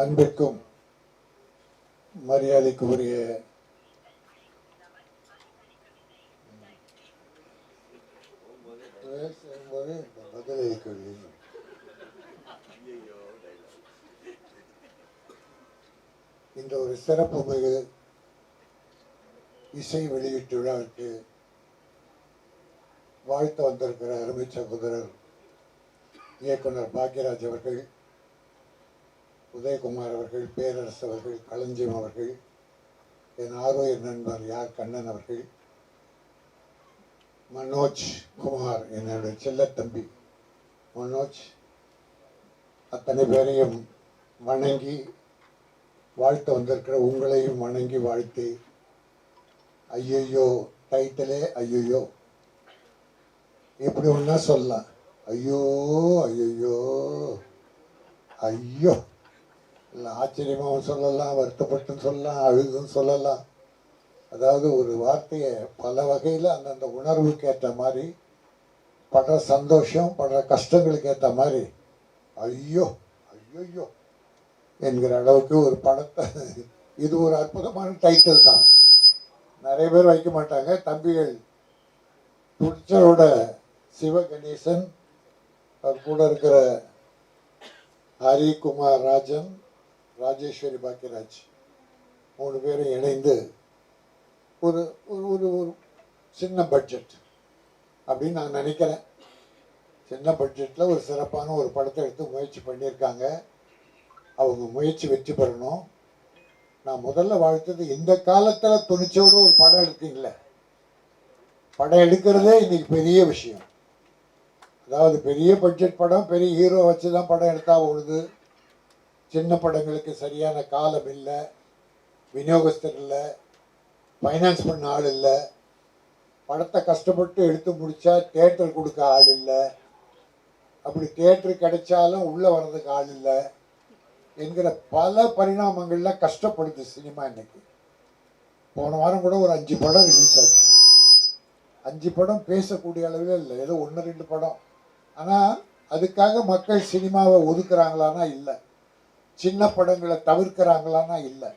அன்பிற்கும் மரியாதைக்கு உரிய இந்த இந்த ஒரு சிறப்பு மிகு இசை வெளியீட்டு விழாவிற்கு வாழ்த்து வந்திருக்கிற அருமை சகோதரர் இயக்குனர் பாக்யராஜ் அவர்கள். உதயகுமார் அவர்கள் பேரரசு அவர்கள் களஞ்சியம் அவர்கள் என் ஆரோயர் நண்பர் யார் கண்ணன் அவர்கள் மனோஜ் குமார் என்னுடைய செல்லத்தம்பி மனோஜ் அத்தனை பேரையும் வணங்கி வாழ்த்து வந்திருக்கிற உங்களையும் வணங்கி வாழ்த்தி. ஐயையோ டைட்டிலே ஐயையோ. இப்படி ஒன்றா சொல்லலாம்? ஐயோ ஐயோ ஐயோ. இல்லை ஆச்சரியமாகவும் சொல்லலாம் வருத்தப்பட்டுன்னு சொல்லலாம் அழுதும் சொல்லலாம். அதாவது ஒரு வார்த்தையை பல வகையில் அந்தந்த உணர்வுக்கு ஏற்ற மாதிரி படுற சந்தோஷம் படுற கஷ்டங்களுக்கு ஏற்ற மாதிரி ஐயோ ஐயோயோ என்கிற அளவுக்கு ஒரு படத்தை இது ஒரு அற்புதமான டைட்டில் தான். நிறைய பேர் வைக்க மாட்டாங்க. தம்பிகள் துடிச்சரோட சிவகணேசன் அவர் கூட இருக்கிற ஹரிகுமார் ராஜன் ராஜேஸ்வரி பாக்கியராஜ் மூணு பேரும் இணைந்து ஒரு ஒரு ஒரு ஒரு சின்ன பட்ஜெட் அப்படின்னு நான் நினைக்கிறேன். சின்ன பட்ஜெட்டில் ஒரு சிறப்பான ஒரு படத்தை எடுத்து முயற்சி பண்ணியிருக்காங்க. அவங்க முயற்சி வெற்றி பெறணும். நான் முதல்ல வாழ்த்தது இந்த காலத்தில் துணிச்சோடு ஒரு படம் எடுத்தீங்களே படம் எடுக்கிறதே இன்னைக்கு பெரிய விஷயம். அதாவது பெரிய பட்ஜெட் படம் பெரிய ஹீரோ வச்சு தான் படம் எடுத்தா ஓடுது. சின்ன படங்களுக்கு சரியான காலம் இல்லை. விநியோகஸ்தர் இல்லை ஃபைனான்ஸ் பண்ண ஆள் இல்லை. படத்தை கஷ்டப்பட்டு எடுத்து முடித்தா தேட்டர் கொடுக்க ஆள் இல்லை. அப்படி தேட்டர் கிடைச்சாலும் உள்ளே வர்றதுக்கு ஆள் இல்லை. என்கிற பல பரிணாமங்களில் கஷ்டப்படுது சினிமா இன்னைக்கு. போன வாரம் கூட ஒரு அஞ்சு படம் ரிலீஸ் ஆச்சு. அஞ்சு படம் பேசக்கூடிய அளவில் இல்லை. ஏதோ ஒன்று ரெண்டு படம். ஆனால் அதுக்காக மக்கள் சினிமாவை ஒதுக்குறாங்களான்னா இல்லை. சின்ன படங்களை தவிர்க்கிறாங்களான்னா இல்லை.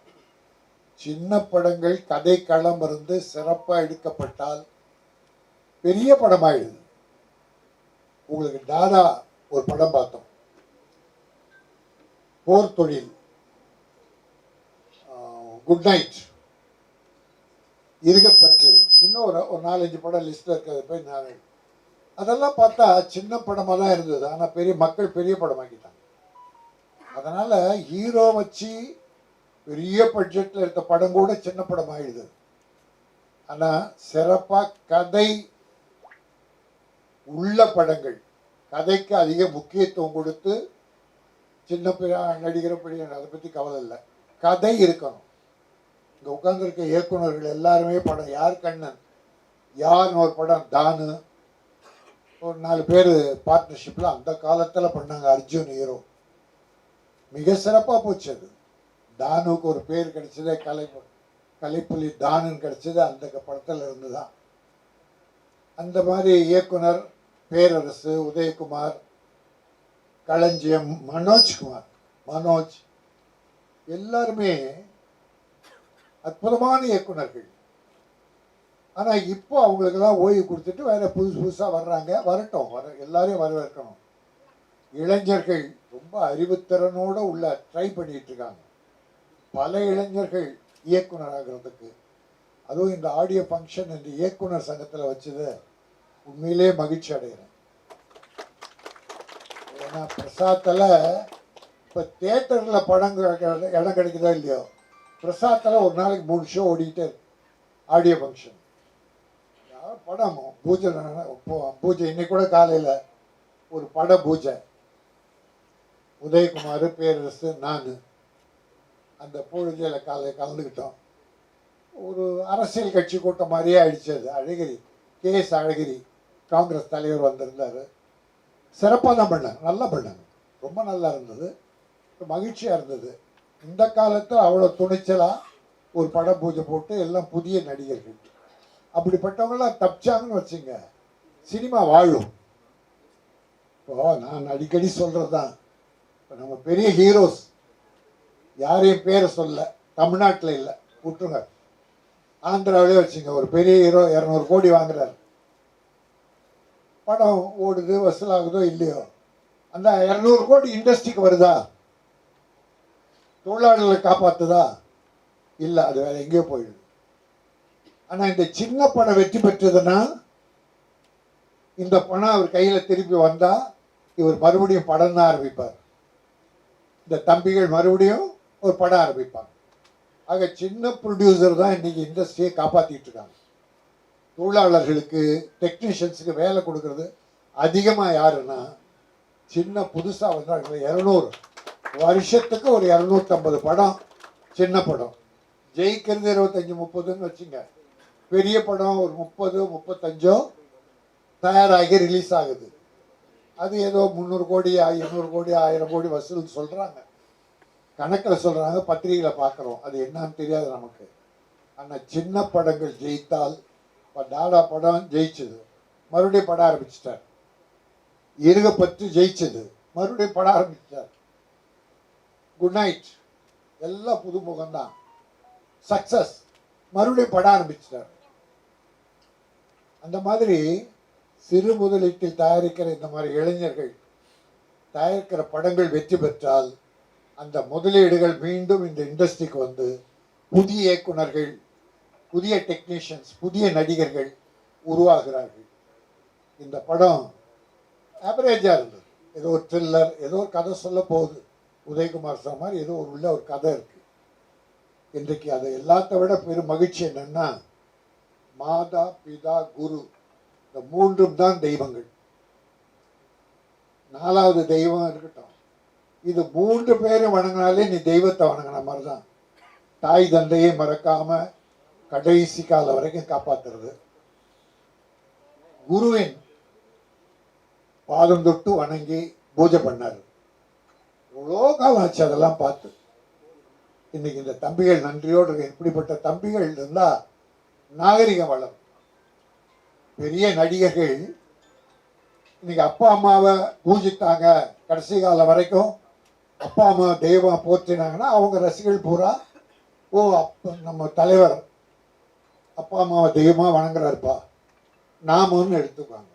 சின்ன படங்கள் கதை களம் இருந்து சிறப்பாக எடுக்கப்பட்டால் பெரிய படமாயிடுது. உங்களுக்கு டாடா ஒரு படம் பார்த்தோம். போர் தொழில். குட் நைட் இருகப்பற்று. இன்னும் ஒரு ஒரு நாலஞ்சு படம் லிஸ்ட்டில் இருக்கிறது போய் நான் அதெல்லாம் பார்த்தா சின்ன படமாக தான் இருந்தது. ஆனால் பெரிய மக்கள் பெரிய படமாக்கிட்டாங்க. அதனால் ஹீரோ வச்சு பெரிய பட்ஜெட்டில் எடுத்த படம் கூட சின்ன படம் ஆயிடுது ஆனால் சிறப்பாக கதை உள்ள படங்கள் கதைக்கு அதிக முக்கியத்துவம் கொடுத்து சின்ன பெரிய நடிகர் பெரிய அதை பற்றி கவலை இல்லை. கதை இருக்கணும். இங்கே உட்காந்துருக்க இயக்குனர்கள் எல்லாருமே படம் யார் கண்ணன்? யார்னு ஒரு படம் தானு. ஒரு நாலு பேர் பார்ட்னர்ஷிப்பில் அந்த காலத்தில் பண்ணாங்க அர்ஜுன் ஹீரோ மிக சிறப்பாக போச்சு அது. தானுக்கு ஒரு பேர் கிடைச்சதே கலை கலைப்புலி தானுன்னு கிடைச்சது அந்த படத்தில் இருந்து தான் அந்த மாதிரி இயக்குனர் பேரரசு உதயகுமார் களஞ்சியம் மனோஜ்குமார் மனோஜ் எல்லாருமே அற்புதமான இயக்குனர்கள். ஆனால் இப்போ அவங்களுக்கெல்லாம் ஓய்வு கொடுத்துட்டு வேற புதுசு புதுசாக வர்றாங்க. வரட்டும் வர எல்லாரையும் வரவேற்கணும். இளைஞர்கள் ரொம்ப அறிவுத்திறனோட உள்ள ட்ரை பண்ணிட்டு இருக்காங்க பல இளைஞர்கள் இயக்குனராகிறதுக்கு அதுவும் இந்த ஆடியோ ஃபங்க்ஷன் இந்த இயக்குனர் சங்கத்தில் வச்சது உண்மையிலே மகிழ்ச்சி அடைகிறேன். ஏன்னா பிரசாத்தில் இப்போ தேட்டரில் படம் இடம் கிடைக்குதோ இல்லையோ பிரசாத்தில் ஒரு நாளைக்கு மூணு ஷோ ஓடிக்கிட்டே இருக்கு. ஆடியோ ஃபங்க்ஷன் படம் பூஜை பூஜை இன்னைக்கு கூட காலையில் ஒரு பட பூஜை. உதயகுமார் பேரரசு நான். அந்த பொழுதில் காலையில் கலந்துக்கிட்டோம். ஒரு அரசியல் கட்சி கூட்டம் மாதிரியே ஆயிடுச்சு அது. அழகிரி கே எஸ் அழகிரி காங்கிரஸ் தலைவர் வந்திருந்தார். சிறப்பாக தான் பண்ணாங்க. நல்லா பண்ணாங்க. ரொம்ப நல்லா இருந்தது. மகிழ்ச்சியாக இருந்தது. இந்த காலத்தில் அவ்வளோ துணிச்சலாக ஒரு பட பூஜை போட்டு எல்லாம் புதிய நடிகர்கள். அப்படிப்பட்டவங்களாம் தப்பிச்சாங்கன்னு வச்சுங்க. சினிமா வாழும் இப்போ நான் அடிக்கடி சொல்கிறது தான் இப்போ நம்ம பெரிய ஹீரோஸ் யாரையும் பேரை சொல்ல தமிழ்நாட்டில் இல்லை. விட்டுருங்க. ஆந்திராவிலே வச்சுங்க ஒரு பெரிய ஹீரோ இரநூறு கோடி வாங்குறாரு. படம் ஓடுது வசூலாகுதோ இல்லையோ? அந்த இரநூறு கோடி இண்டஸ்ட்ரிக்கு வருதா? தொழிலாளர்களை காப்பாற்றுதா இல்லை அது வேற எங்கேயோ போயிடுது. ஆனால் இந்த சின்ன படம் வெற்றி பெற்றதுன்னா இந்த பணம் அவர் கையில் திருப்பி வந்தால் இவர் மறுபடியும் படம் தான் ஆரம்பிப்பார். இந்த தம்பிகள் மறுபடியும் ஒரு படம் ஆரம்பிப்பாங்க. ஆக சின்ன ப்ரொடியூசர் தான் இன்னைக்கு இண்டஸ்ட்ரியை காப்பாற்றிட்டு இருக்காங்க தொழிலாளர்களுக்கு டெக்னீஷியன்ஸுக்கு வேலை கொடுக்கறது அதிகமாக யாருன்னா சின்ன புதுசாக வந்தாங்க இரநூறு. வருஷத்துக்கு ஒரு இரநூத்தம்பது படம் சின்ன படம். ஜெயிக்கிறது இருபத்தஞ்சி முப்பதுன்னு வச்சுங்க. பெரிய படம் ஒரு முப்பது முப்பத்தஞ்சோ தயாராகி ரிலீஸ் ஆகுது. அது ஏதோ முந்நூறு கோடி ஐநூறு கோடி ஆயிரம் கோடி வசூல் சொல்கிறாங்க கணக்கில் சொல்கிறாங்க பத்திரிகையில் பார்க்குறோம் அது என்னன்னு தெரியாது நமக்கு. ஆனால் சின்ன படங்கள் ஜெயித்தால் இப்போ டாடா படம் ஜெயிச்சது. மறுபடியும் படம் ஆரம்பிச்சிட்டார். இருகப்பற்று ஜெயிச்சது. மறுபடியும் படம் ஆரம்பிச்சிட்டார். குட் நைட் எல்லாம் புதுமுகம் தான் சக்சஸ் மறுபடியும் படம் ஆரம்பிச்சிட்டார். அந்த மாதிரி சிறு முதலீட்டில் தயாரிக்கிற இந்த மாதிரி இளைஞர்கள் தயாரிக்கிற படங்கள் வெற்றி பெற்றால் அந்த முதலீடுகள் மீண்டும் இந்த இண்டஸ்ட்ரிக்கு வந்து புதிய இயக்குனர்கள் புதிய டெக்னீஷியன்ஸ் புதிய நடிகர்கள் உருவாகிறார்கள். இந்த படம் ஆவரேஜாக இருந்தது. ஏதோ ஒரு த்ரில்லர் ஏதோ ஒரு கதை சொல்ல போகுது. உதயகுமார் சார் மாதிரி ஏதோ ஒரு உள்ள ஒரு கதை இருக்குது இன்றைக்கு அதை எல்லாத்த விட பெரும் மகிழ்ச்சி என்னன்னா மாதா பிதா குரு இந்த மூன்றும் தான் தெய்வங்கள். நாலாவது தெய்வம் இருக்கட்டும். இது மூன்று பேரும் வணங்கினாலே நீ தெய்வத்தை வணங்கின மாதிரி தான் தாய் தந்தையை மறக்காம கடைசி காலம் வரைக்கும் காப்பாத்துறது. குருவின் பாதம் தொட்டு வணங்கி பூஜை பண்ணாரு. எவ்வளோ காலம் ஆச்சு அதெல்லாம் பார்த்து. இன்னைக்கு இந்த தம்பிகள் நன்றியோடு இப்படிப்பட்ட தம்பிகள் இருந்தா நாகரிகம் வளரும். பெரிய நடிகர்கள் இன்னைக்கு அப்பா அம்மாவை பூஜித்தாங்க. கடைசி காலம் வரைக்கும் அப்பா அம்மா தெய்வம் போற்றினாங்கன்னா அவங்க ரசிகர்கள் பூரா ஓ அப்ப நம்ம தலைவர் அப்பா அம்மாவை தெய்வமாக வணங்குறாருப்பா. நாமன்னு எடுத்துக்குவாங்க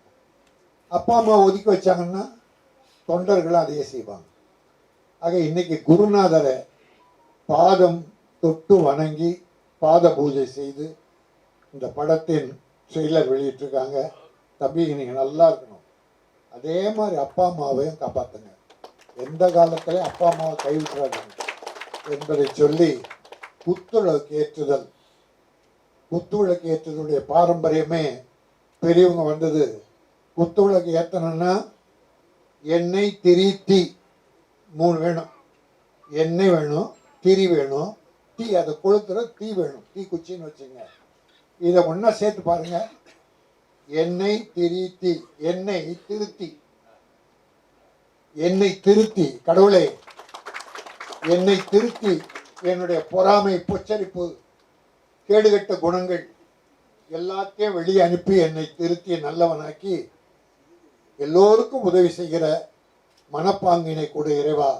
அப்பா அம்மா ஒதுக்கி வச்சாங்கன்னா தொண்டர்களும் அதையே செய்வாங்க. ஆக இன்னைக்கு குருநாதரை பாதம் தொட்டு வணங்கி பாத பூஜை செய்து இந்த படத்தின் ட்ரெய்லர் வெளியிட்டிருக்காங்க. தம்பி நீங்கள் நல்லா இருக்கணும். அதே மாதிரி அப்பா அம்மாவையும் காப்பாற்றுங்க எந்த காலத்திலையும் அப்பா அம்மாவை கைவிட்டுறாங்க என்பதை சொல்லி புத்துழக்கு ஏற்றுதல். குத்துவிளக்கு ஏற்றுதலுடைய பாரம்பரியமே பெரியவங்க வந்தது. குத்துவிளக்கு ஏற்றணும்னா எண்ணெய் திரி தீ மூணு வேணும். எண்ணெய் வேணும் திரி வேணும். தீ அதை கொளுத்துற தீ வேணும். தீ குச்சின்னு வச்சுங்க. இதை ஒன்றா சேர்த்து பாருங்க. என்னை திருத்தி என்னை திருத்தி. என்னை திருத்தி கடவுளே. என்னை திருத்தி என்னுடைய பொறாமை பொச்சரிப்பு கேடுகட்ட குணங்கள் எல்லாத்தையும் வெளியே அனுப்பி என்னை திருத்தி நல்லவனாக்கி எல்லோருக்கும் உதவி செய்கிற மனப்பாங்கினை கொடு இறைவா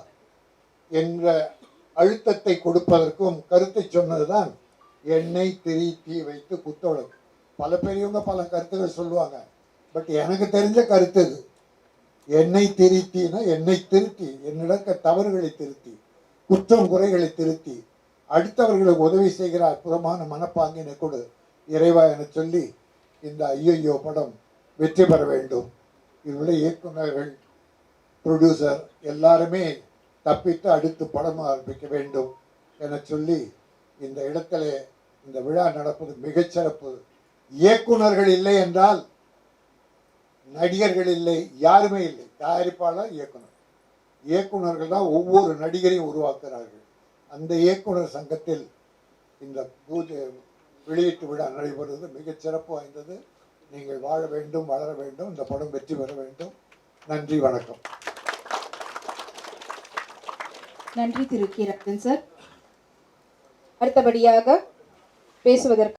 என்ற அழுத்தத்தை கொடுப்பதற்கும் கருத்தை சொன்னதுதான் எண்ணெய் திரி தீ வைத்து குத்தொழுக்கு பல பெரியவங்க பல கருத்துகள் சொல்லுவாங்க. பட் எனக்கு தெரிஞ்ச கருத்து இது. என்னை திருத்தினா என்னை திருத்தி என்னிடக்க தவறுகளை திருத்தி குற்றம் குறைகளை திருத்தி அடுத்தவர்களுக்கு உதவி செய்கிற அற்புதமான மனப்பாங்கினை கொடு. இறைவா என சொல்லி இந்த ஐயையோ படம் வெற்றி பெற வேண்டும். இதில் இயக்குநர்கள் ப்ரொடியூசர் எல்லாருமே தப்பித்து அடுத்து படம் ஆரம்பிக்க வேண்டும் என சொல்லி இந்த இடத்திலே இந்த விழா நடப்பது மிகச்சிறப்பு இயக்குனர்கள் இல்லை என்றால் நடிகர்கள் இல்லை யாருமே இல்லை. தயாரிப்பாளர் இயக்குனர் இயக்குநர்கள் தான் ஒவ்வொரு நடிகரையும் உருவாக்குகிறார்கள். அந்த இயக்குனர் சங்கத்தில் இந்த பூஜை வெளியீட்டு விழா நடைபெறுவது மிகச் சிறப்பு வாய்ந்தது. நீங்கள் வாழ வேண்டும் வளர வேண்டும் இந்த படம் வெற்றி பெற வேண்டும். நன்றி வணக்கம். நன்றி திரு கீரத்தன் சார். அடுத்தபடியாக பேசுவதற்கு